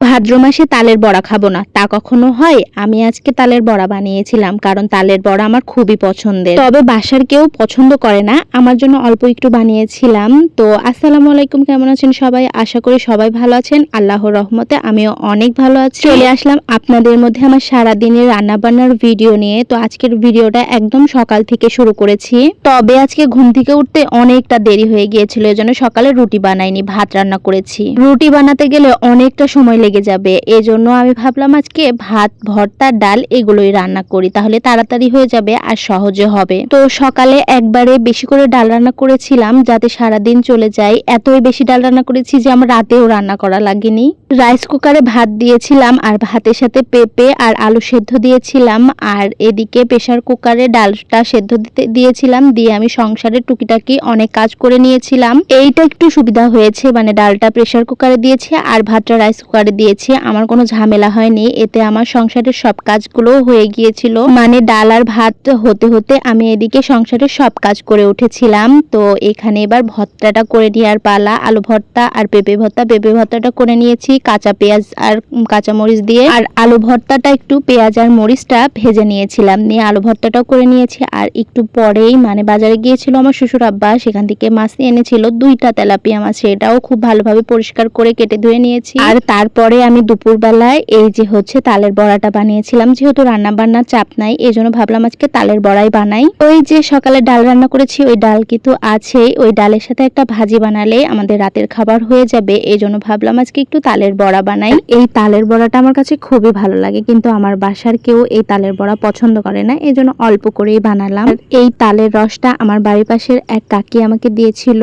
ভাদ্র মাসে তালের বড়া খাব না। তা কখনো হয়? আমি আজকে তালের বড়া বানিয়েছিলাম, কারণ তালের বড়া আমার খুবই পছন্দের। তবে বাসার কেউ পছন্দ করে না, আমার জন্য অল্প একটু বানিয়েছিলাম। তো, আসসালামু আলাইকুম, কেমন আছেন সবাই? আশা করি সবাই ভালো আছেন। আল্লাহর রহমতে আমিও অনেক ভালো আছি। চলে আসলাম আপনাদের মধ্যে আমার সারা দিনের রান্না বান্নার ভিডিও নিয়ে। তো, আজকের ভিডিওটা একদম সকাল থেকে শুরু করেছি। তবে আজকে ঘুম থেকে উঠতে অনেকটা দেরি হয়ে গিয়েছিল, এজন্য সকালে রুটি বানাইনি, ভাত রান্না করেছি। রুটি বানাতে গেলে অনেকটা সময় লেগে যাবে। এজন্য আমি ভাবলাম আজকে ভাত, ভর্তা, ডাল এগুলোই রান্না করি। তাহলে তাড়াতাড়ি হয়ে যাবে আর সহজে হবে। তো সকালে একবারে বেশি করে ডাল রান্না করেছিলাম যাতে সারা দিন চলে যায়। এতই বেশি ডাল রান্না করেছি যে আমার রাতেও রান্না করা লাগেনি। রাইস কুকারে ভাত দিয়েছিলাম আর ভাতের সাথে পেঁপে আর আলু সেদ্ধ দিয়েছিলাম। আর এদিকে প্রেসার কুকারে ডালটা সেদ্ধ দিতে, দিয়েছিলাম। দিয়ে আমি সংসারের টুকিটাকি অনেক কাজ করে নিয়েছিলাম। এইটা একটু সুবিধা হয়েছে। মানে ডালটা প্রেসার কুকারে দিয়েছি আর ভাতটা রাইস কুকারে দিয়েছি, আমার কোনো ঝামেলা হয়নি। এতে আমার সংসারের সব কাজগুলো হয়ে গিয়েছিল। মানে ডাল আর ভাত হতে হতে আমি এদিকে সংসারের সব কাজ করে উঠেছিলাম। তো এখানে এবার ভর্তাটা করে নেওয়ার পালা, আলু ভর্তা আর পেঁপে ভর্তা। পেঁপে ভর্তাটা করে নিয়েছি, কাঁচা পেঁয়াজ আর কাঁচা মরিচ দিয়ে। আর আলু ভর্তাটা একটু পেঁয়াজ আর মরিচটা ভেজে নিয়েছিলাম। নিয়ে আলু ভর্তাটাও করে নিয়েছি। আর একটু পরেই মানে বাজারে গিয়েছিল আমার শ্বশুর আব্বা, সেখান থেকে মাছ এনেছিল। দুইটা তেলাপিয়া মাছ, সেটাও খুব ভালোভাবে পরিষ্কার করে কেটে ধুয়ে নিয়েছি। আর তারপরে আমি দুপুরবেলায় এই যে হচ্ছে তালের বড়াটা বানিয়েছিলাম, যেহেতু রান্না বান্নার চাপ নাই এই জন্য ভাবলাম আজকে তালের বড়াই বানাই। ওই যে সকালে ডাল রান্না করেছি, ওই ডাল কিন্তু আছেই, ওই ডালের সাথে একটা ভাজি বানালে আমাদের রাতের খাবার হয়ে যাবে এই জন্য ভাবলাম আজকে একটু তালের বড়া বানাই। এই তালের বড়াটা আমার কাছে খুবই ভালো লাগে, কিন্তু আমার বাসার কেউ এই তালের বড়া পছন্দ করে না এই জন্য অল্প করেই বানালাম। এই তালের রসটা আমার বাড়ির পাশের এক কাকি আমাকে দিয়েছিল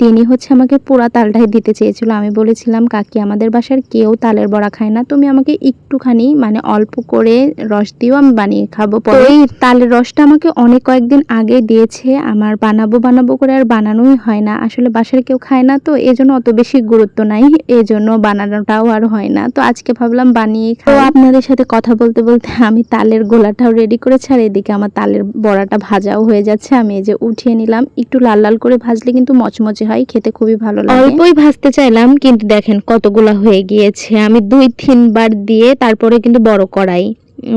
তিনি হচ্ছে আমাকে পুরা তালটাই দিতে চেয়েছিল, আমি বলেছিলাম, কাকি, আমাদের বাসার কেউ তালের বড়া খায় না। তুমি আমাকে একটুখানি মানে অল্প করে রস দিও, আমি বানিয়ে খাব পরে। এই তালের রসটা আমাকে অনেক কয়েকদিন আগে দিয়েছে। আমার বানাবো বানাবো করে আর বানানোই হয় না। আসলে বাসার কেউ খায় না, তো এই অত বেশি গুরুত্ব নাই। এই জন্য বানানোটাও আর হয় না। তো আজকে ভাবলাম বানিয়ে তো আপনাদের সাথে কথা বলতে বলতে আমি তালের গোলাটাও রেডি করেছি, আর এদিকে আমার তালের বড়াটা ভাজাও হয়ে যাচ্ছে। আমি এই যে উঠিয়ে নিলাম। একটু লাল লাল করে ভাজলে কিন্তু মচমচে হয়, খেতে খুবই ভালো লাগে। অল্পই ভাজতে চাইলাম, কিন্তু দেখেন কতগুলা হয়ে গিয়েছে। আমি দুই তিনবার দিয়ে তারপরে কিন্তু বড় উম,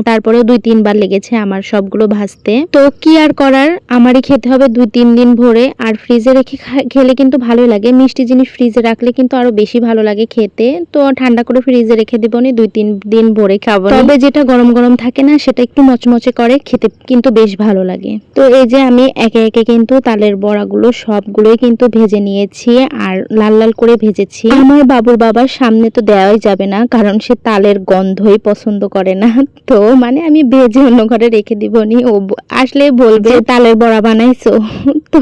তারপরেও দুই, তিনবার লেগেছে আমার সবগুলো ভাজতে। তো কি আর করার? আমারই খেতে হবে দুই, তিন দিন ভরে। আর ফ্রিজে রেখে খেলে কিন্তু ভালোই লাগে। মিষ্টি জিনিস ফ্রিজে রাখলে কিন্তু আরও বেশি ভালো লাগে খেতে। তো ঠান্ডা করে ফ্রিজে রেখে দিব নি, দুই, তিন দিন ভরে খাব তবে যেটা গরম গরম থাকে না, সেটা একটু মচমচে করে, খেতে কিন্তু বেশ ভালো লাগে। তো এই যে আমি একে একে কিন্তু তালের বড়াগুলো সবগুলোই কিন্তু ভেজে নিয়েছি আর লাল লাল করে ভেজেছি। আমার বাবুর বাবার সামনে তো দেওয়াই যাবে না, কারণ সে তালের গন্ধই পছন্দ করে না। তো মানে আমি ভেজে অন্য ঘরে রেখে দিব নি। ও আসলে বলবে তালের বড়া বানাইছো? তো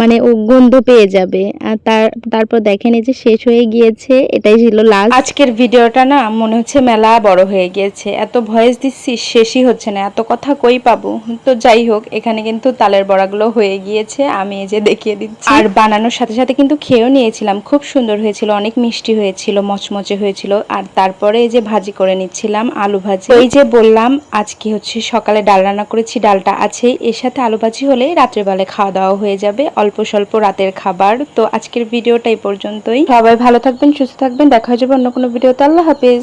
মানে ও গন্ধ পেয়ে যাবে। আর তার তারপর দেখেন এই যে শেষ হয়ে গিয়েছে এটাই ছিল লাস্ট আজকের ভিডিওটা না মনে হচ্ছে মেলা বড় হয়ে গিয়েছে। এত ভয়েস দিচ্ছি শেষই হচ্ছে না। এত কথা কই পাবো? তো যাই হোক এখানে কিন্তু তালের বড়াগুলো হয়ে গিয়েছে আমি এই যে দেখিয়ে দিচ্ছি। আর বানানোর সাথে সাথে কিন্তু খেয়েও নিয়েছিলাম। খুব সুন্দর হয়েছিল অনেক মিষ্টি হয়েছিল মচমচে হয়েছিল। আর তারপরে এই যে ভাজি করে নিচ্ছিলাম আলু ভাজি। এই যে বললাম আজকে হচ্ছে সকালে ডাল রান্না করেছি, ডালটা আছে। এর সাথে আলু ভাজি হলে রাত্রেবেলায় খাওয়া দাওয়া হয়ে যাবে। অল্প স্বল্প রাতের খাবার। তো আজকের ভিডিওটা এই পর্যন্তই। সবাই ভালো থাকবেন, সুস্থ থাকবেন। দেখা হয়ে যাবে অন্য কোনো ভিডিওতে। আল্লাহ হাফেজ।